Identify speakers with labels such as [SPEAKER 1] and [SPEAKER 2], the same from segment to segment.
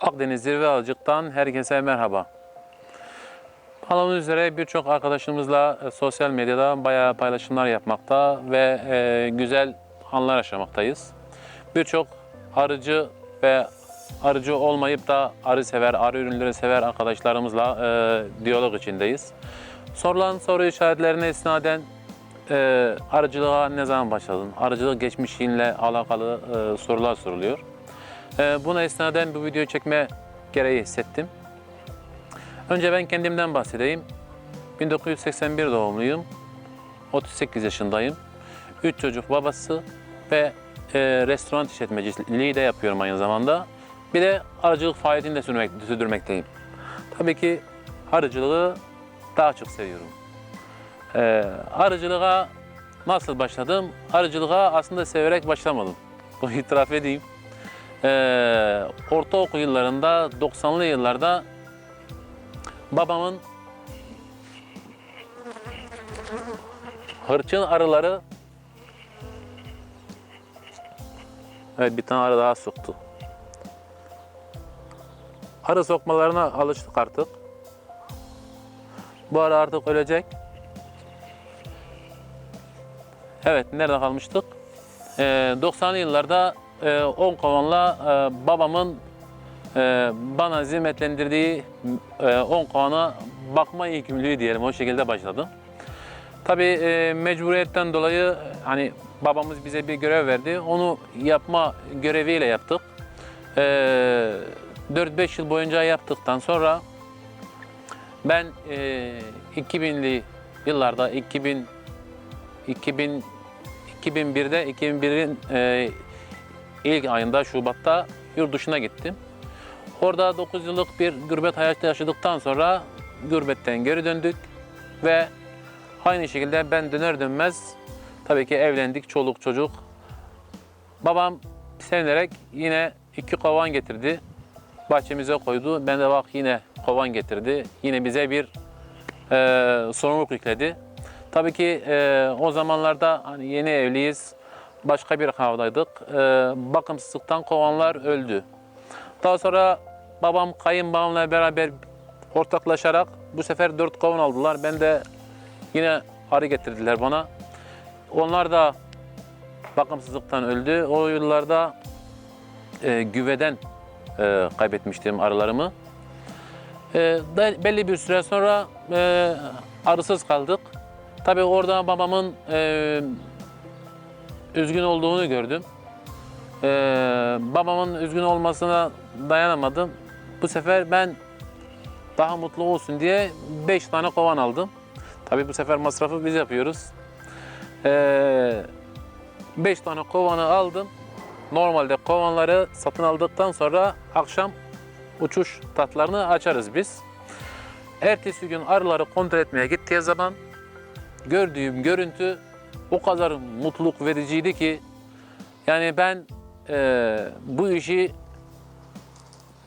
[SPEAKER 1] Akdeniz Zirve Alıcık'tan herkese merhaba. Malumunuz üzere birçok arkadaşımızla e, sosyal medyada bayağı paylaşımlar yapmakta ve e, güzel anlar yaşamaktayız. Birçok arıcı ve arıcı olmayıp da arı sever, arı ürünleri sever arkadaşlarımızla e, diyalog içindeyiz. Sorulan soru işaretlerine istinaden arıcılığa ne zaman başladın? Arıcılık geçmişinle alakalı sorular soruluyor. Ee, Buna istinaden bu videoyu çekme gereği hissettim. Önce ben kendimden bahsedeyim. 1981 doğumluyum. 38 yaşındayım. 3 çocuk babası ve e, restoran işletmeciliği de yapıyorum aynı zamanda. Bir de arıcılık faaliyetini de sürmek, sürdürmekteyim. Tabii ki arıcılığı daha çok seviyorum. Ee, arıcılığa nasıl başladım? Arıcılığa aslında severek başlamadım. Bunu itiraf edeyim. Ee, ortaokul yıllarında 90'lı yıllarda babamın hırçın arıları Evet bir tane arı daha soktu. Arı sokmalarına alıştık artık. Bu arı artık ölecek. Evet nerede kalmıştık? Ee, 90'lı yıllarda e, 10 kovanla e, babamın e, bana zimmetlendirdiği e, 10 kovana bakma yükümlülüğü diyelim o şekilde başladım. Tabii e, mecburiyetten dolayı hani babamız bize bir görev verdi. Onu yapma göreviyle yaptık. E, 4-5 yıl boyunca yaptıktan sonra ben e, 2000'li yıllarda 2000 2000 2001'de 2001'in e, ilk ayında Şubat'ta yurt dışına gittim. Orada 9 yıllık bir gurbet hayatı yaşadıktan sonra gurbetten geri döndük ve aynı şekilde ben döner dönmez tabii ki evlendik, çoluk çocuk. Babam sevinerek yine iki kovan getirdi. Bahçemize koydu. Ben de bak yine kovan getirdi. Yine bize bir e, sorumluluk yükledi. Tabii ki e, o zamanlarda hani yeni evliyiz, başka bir havdaydık. E, bakımsızlıktan kovanlar öldü. Daha sonra babam kayınbabamla beraber ortaklaşarak bu sefer dört kovan aldılar. Ben de yine arı getirdiler bana. Onlar da bakımsızlıktan öldü. O yıllarda e, güveden e, kaybetmiştim arılarımı. E, da- belli bir süre sonra e, arısız kaldık. Tabii orada babamın e, üzgün olduğunu gördüm. E, babamın üzgün olmasına dayanamadım. Bu sefer ben daha mutlu olsun diye 5 tane kovan aldım. Tabii bu sefer masrafı biz yapıyoruz. 5 tane kovanı aldım. Normalde kovanları satın aldıktan sonra akşam uçuş tatlarını açarız biz. Ertesi gün arıları kontrol etmeye gittiği zaman gördüğüm görüntü o kadar mutluluk vericiydi ki yani ben eee, bu işi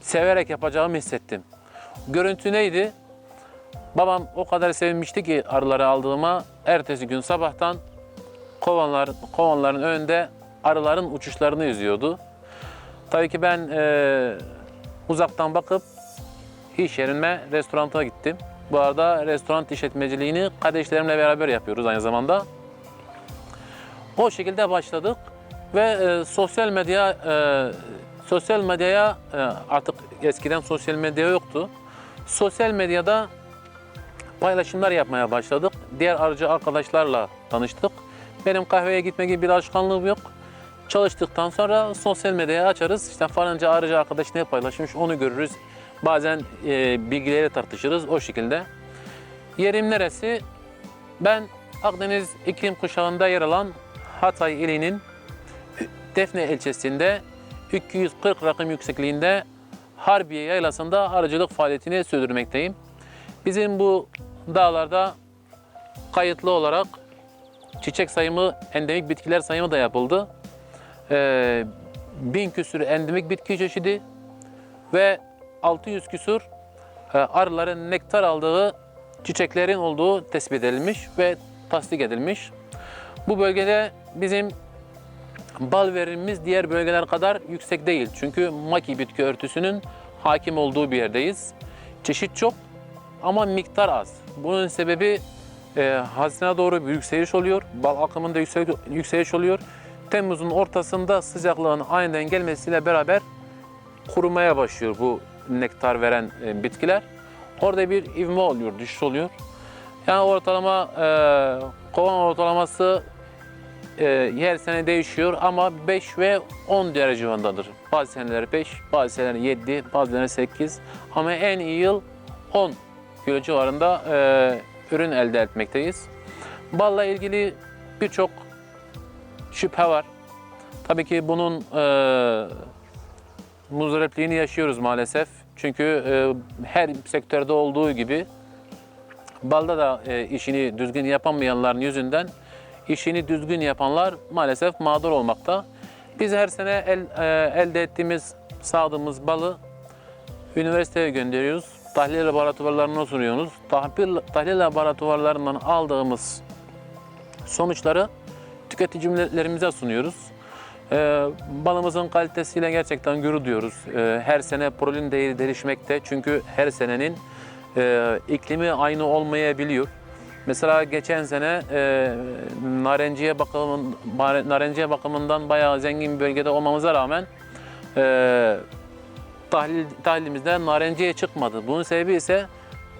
[SPEAKER 1] severek yapacağımı hissettim. Görüntü neydi? Babam o kadar sevinmişti ki arıları aldığıma. Ertesi gün sabahtan kovanlar, kovanların önünde arıların uçuşlarını izliyordu. Tabii ki ben eee, uzaktan bakıp iş yerime, restoranta gittim. Bu arada restoran işletmeciliğini kardeşlerimle beraber yapıyoruz aynı zamanda. O şekilde başladık ve e, sosyal medya e, sosyal medyaya e, artık eskiden sosyal medya yoktu. Sosyal medyada paylaşımlar yapmaya başladık. Diğer arıcı arkadaşlarla tanıştık. Benim kahveye gitme gibi bir alışkanlığım yok. Çalıştıktan sonra sosyal medyaya açarız. İşte falanca arıcı arkadaş ne paylaşmış onu görürüz. Bazen e, bilgileri tartışırız o şekilde. Yerim neresi? Ben Akdeniz iklim kuşağında yer alan Hatay ilinin Defne ilçesinde 240 rakım yüksekliğinde Harbiye yaylasında arıcılık faaliyetini sürdürmekteyim. Bizim bu dağlarda kayıtlı olarak çiçek sayımı, endemik bitkiler sayımı da yapıldı. Ee, bin küsür endemik bitki çeşidi ve 600 küsur e, arıların nektar aldığı çiçeklerin olduğu tespit edilmiş ve tasdik edilmiş. Bu bölgede bizim bal verimimiz diğer bölgeler kadar yüksek değil. Çünkü maki bitki örtüsünün hakim olduğu bir yerdeyiz. Çeşit çok ama miktar az. Bunun sebebi e, Haziran'a doğru bir yükseliş oluyor. Bal akımında yüksel- yükseliş oluyor. Temmuz'un ortasında sıcaklığın aniden gelmesiyle beraber kurumaya başlıyor bu nektar veren e, bitkiler. Orada bir ivme oluyor, düşüş oluyor. Yani ortalama e, kovan ortalaması e, her sene değişiyor ama 5 ve 10 derece civarındadır. Bazı seneler 5, bazı seneler 7, bazıları 8 ama en iyi yıl 10 kilo civarında e, ürün elde etmekteyiz. Balla ilgili birçok şüphe var. Tabii ki bunun e, muzdarrepliğini yaşıyoruz maalesef. Çünkü e, her sektörde olduğu gibi balda da e, işini düzgün yapamayanların yüzünden işini düzgün yapanlar maalesef mağdur olmakta. Biz her sene el, e, elde ettiğimiz, sağdığımız balı üniversiteye gönderiyoruz. Tahlil laboratuvarlarına sunuyoruz. Tahlil, tahlil laboratuvarlarından aldığımız sonuçları tüketicilerimize sunuyoruz. Ee, balımızın kalitesiyle gerçekten gurur duyuyoruz. Ee, her sene prolin değeri değişmekte çünkü her senenin e, iklimi aynı olmayabiliyor. Mesela geçen sene e, narenciye bakımın narenciye bakımından bayağı zengin bir bölgede olmamıza rağmen e, tahlil, tahlilimizde narenciye çıkmadı. Bunun sebebi ise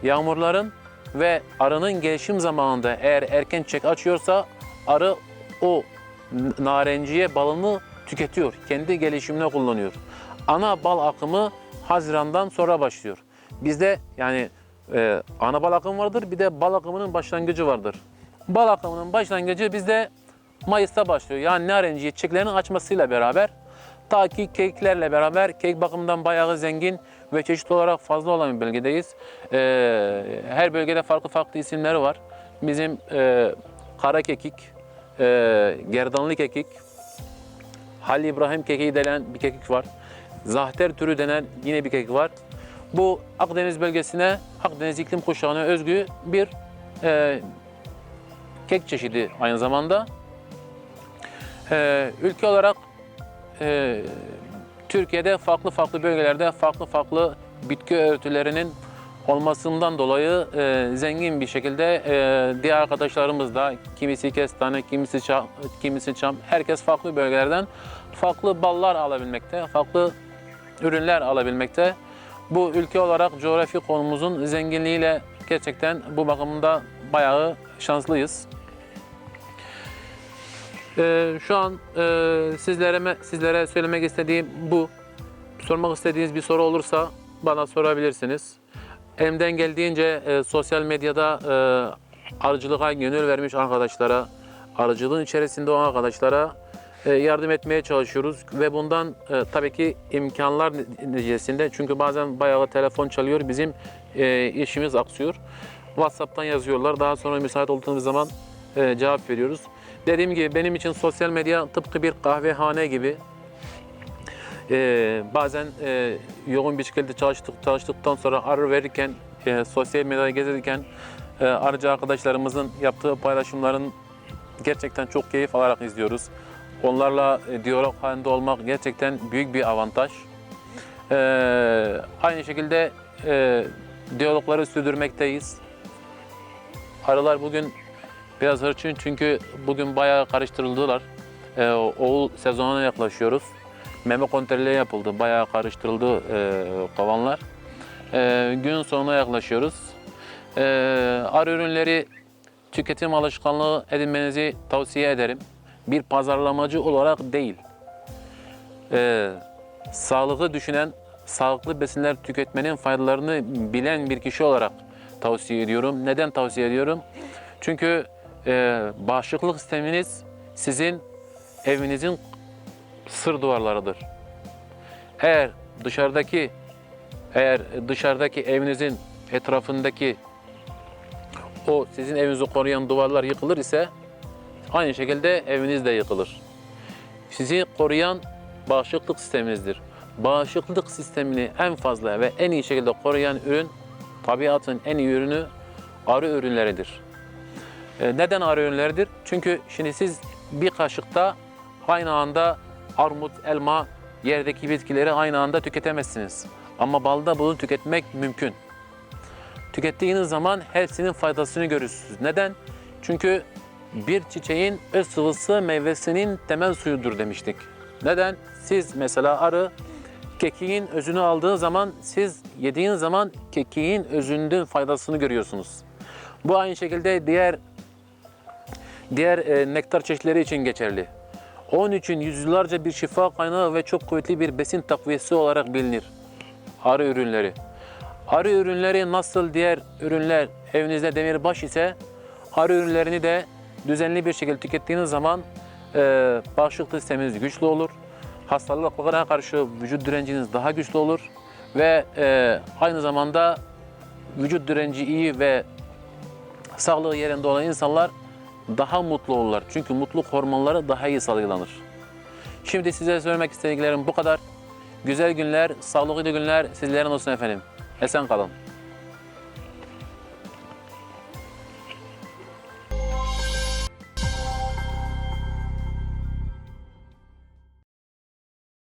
[SPEAKER 1] yağmurların ve arının gelişim zamanında eğer erken çiçek açıyorsa arı o narenciye balını tüketiyor. Kendi gelişimine kullanıyor. Ana bal akımı Haziran'dan sonra başlıyor. Bizde yani e, ana bal akımı vardır bir de bal akımının başlangıcı vardır. Bal akımının başlangıcı bizde Mayıs'ta başlıyor. Yani narenciye çiçeklerinin açmasıyla beraber ta ki keklerle beraber kek bakımından bayağı zengin ve çeşit olarak fazla olan bir bölgedeyiz. E, her bölgede farklı farklı isimleri var. Bizim e, kara kekik, e, gerdanlı kekik, Halil İbrahim kekiği denen bir kekik var. Zahter türü denen yine bir kekik var. Bu Akdeniz bölgesine, Akdeniz iklim kuşağına özgü bir e, kek çeşidi aynı zamanda. E, ülke olarak e, Türkiye'de farklı farklı bölgelerde farklı farklı bitki örtülerinin olmasından dolayı e, zengin bir şekilde e, diğer arkadaşlarımız da kimisi kestane, kimisi çam, kimisi çam, herkes farklı bölgelerden farklı ballar alabilmekte, farklı ürünler alabilmekte. Bu ülke olarak coğrafi konumuzun zenginliğiyle gerçekten bu bakımda bayağı şanslıyız. Ee, şu an e, sizlere sizlere söylemek istediğim bu. Sormak istediğiniz bir soru olursa bana sorabilirsiniz. Elimden geldiğince e, sosyal medyada e, arıcılığa gönül vermiş arkadaşlara, arıcılığın içerisinde olan arkadaşlara yardım etmeye çalışıyoruz ve bundan e, tabii ki imkanlar neticesinde çünkü bazen bayağı telefon çalıyor bizim e, işimiz aksıyor. WhatsApp'tan yazıyorlar daha sonra müsait olduğumuz zaman e, cevap veriyoruz. Dediğim gibi benim için sosyal medya tıpkı bir kahvehane gibi. Ee, bazen e, yoğun bir şekilde çalıştık, çalıştıktan sonra arı verirken, e, sosyal medyada gezerken e, arıcı arkadaşlarımızın yaptığı paylaşımların gerçekten çok keyif alarak izliyoruz. Onlarla e, diyalog halinde olmak gerçekten büyük bir avantaj. Ee, aynı şekilde e, diyalogları sürdürmekteyiz. Arılar bugün biraz hırçın çünkü bugün bayağı karıştırıldılar. Ee, oğul sezonuna yaklaşıyoruz. Meme kontrolü yapıldı. Bayağı karıştırıldı e, kovanlar. Ee, gün sonuna yaklaşıyoruz. Ee, arı ürünleri tüketim alışkanlığı edinmenizi tavsiye ederim. Bir pazarlamacı olarak değil. Ee, sağlıklı düşünen, sağlıklı besinler tüketmenin faydalarını bilen bir kişi olarak tavsiye ediyorum. Neden tavsiye ediyorum? Çünkü e, bağışıklık sisteminiz sizin evinizin sır duvarlarıdır. Eğer dışarıdaki eğer dışarıdaki evinizin etrafındaki o sizin evinizi koruyan duvarlar yıkılır ise aynı şekilde eviniz de yıkılır. Sizi koruyan bağışıklık sisteminizdir. Bağışıklık sistemini en fazla ve en iyi şekilde koruyan ürün tabiatın en iyi ürünü arı ürünleridir. E, Neden arı ürünleridir? Çünkü şimdi siz bir kaşıkta aynı anda armut, elma, yerdeki bitkileri aynı anda tüketemezsiniz. Ama balda bunu tüketmek mümkün. Tükettiğiniz zaman hepsinin faydasını görürsünüz. Neden? Çünkü bir çiçeğin öz sıvısı meyvesinin temel suyudur demiştik. Neden? Siz mesela arı kekiğin özünü aldığı zaman siz yediğin zaman kekiğin özünün faydasını görüyorsunuz. Bu aynı şekilde diğer diğer e, nektar çeşitleri için geçerli. Onun için yüzyıllarca bir şifa kaynağı ve çok kuvvetli bir besin takviyesi olarak bilinir. Arı ürünleri. Arı ürünleri nasıl diğer ürünler evinizde demirbaş ise arı ürünlerini de düzenli bir şekilde tükettiğiniz zaman e, bağışıklık sisteminiz güçlü olur. Hastalıklara karşı vücut direnciniz daha güçlü olur ve e, aynı zamanda vücut direnci iyi ve sağlığı yerinde olan insanlar daha mutlu olurlar. Çünkü mutluluk hormonları daha iyi salgılanır. Şimdi size söylemek istediklerim bu kadar. Güzel günler, sağlıklı günler sizlerin olsun efendim. Esen kalın.